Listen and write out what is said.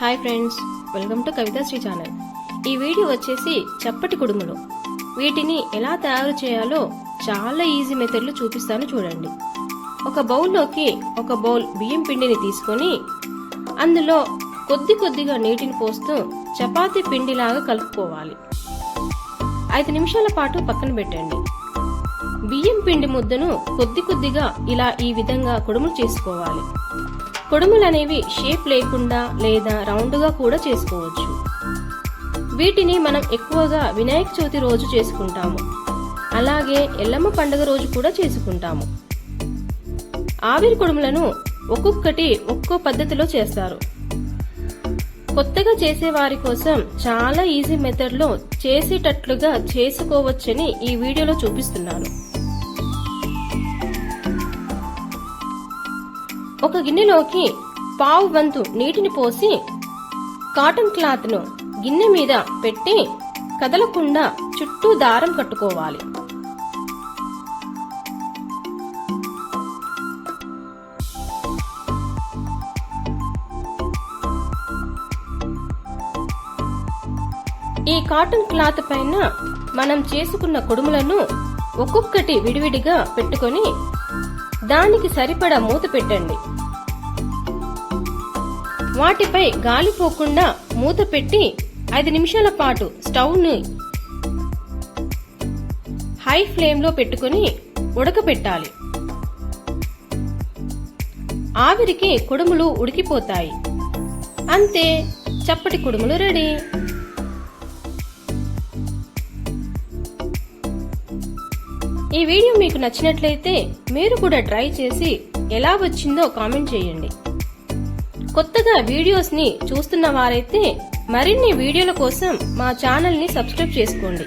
Hi friends welcome to Kavitha Sri channel. ఈ video వచ్చేసి చప్పటి కుడుములు. వీటిని ఎలా తయారు చేయాలో చాలా ఈజీ మెథడ్లు చూపిస్తాను చూడండి. ఒక బౌల్లోకి ఒక బౌల్ బియ్యం పిండిని తీసుకొని అందులో కొద్ది కొద్దిగా నీటిని పోస్తూ చపాతీ పిండిలాగా కలుపుకోవాలి. ఐదు నిమిషాల పాటు పక్కన పెట్టండి. బియ్యం పిండి ముద్దను కొద్ది కొద్దిగా ఇలా ఈ విధంగా కుడుములు చేసుకోవాలి. కొడుములనేవి షేప్ లేకుండా లేదా రౌండ్గా కూడా చేసుకోవచ్చు. వీటిని మనం ఎక్కువగా వినాయక చవితి రోజు చేసుకుంటాము. అలాగే ఎల్లమ్మ పండుగ రోజు కూడా చేసుకుంటాము. ఆవిరి కొడుములను ఒక్కొక్కటి ఒక్కో పద్ధతిలో చేస్తారు. కొత్తగా చేసే వారి కోసం చాలా ఈజీ మెథడ్లో చేసేటట్లుగా చేసుకోవచ్చని ఈ వీడియోలో చూపిస్తున్నాను. ఒక గిన్నెలోకి పావు వంతు నీటిని పోసి కాటన్ క్లాత్ను గిన్నె మీద పెట్టి కదలకుండా చుట్టూ దారం కట్టుకోవాలి. ఈ కాటన్ క్లాత్ పైన మనం చేసుకున్న కుడుములను ఒక్కొక్కటి విడివిడిగా పెట్టుకొని దానికి సరిపడా మూత పెట్టండి. వాటిపై గాలి పోకుండా మూత పెట్టి ఐదు నిమిషాల పాటు స్టవ్ని హై ఫ్లేమ్లో పెట్టుకొని ఉడకపెట్టాలి. ఆవిరికి కుడుములు ఉడికిపోతాయి. అంతే చప్పటి కుడుములు రెడీ. ఈ వీడియో మీకు నచ్చినట్లయితే మీరు కూడా ట్రై చేసి ఎలా వచ్చిందో కామెంట్ చేయండి. కొత్తగా వీడియోస్ని చూస్తున్న వారైతే మరిన్ని వీడియోల కోసం మా ఛానల్ని సబ్స్క్రైబ్ చేసుకోండి.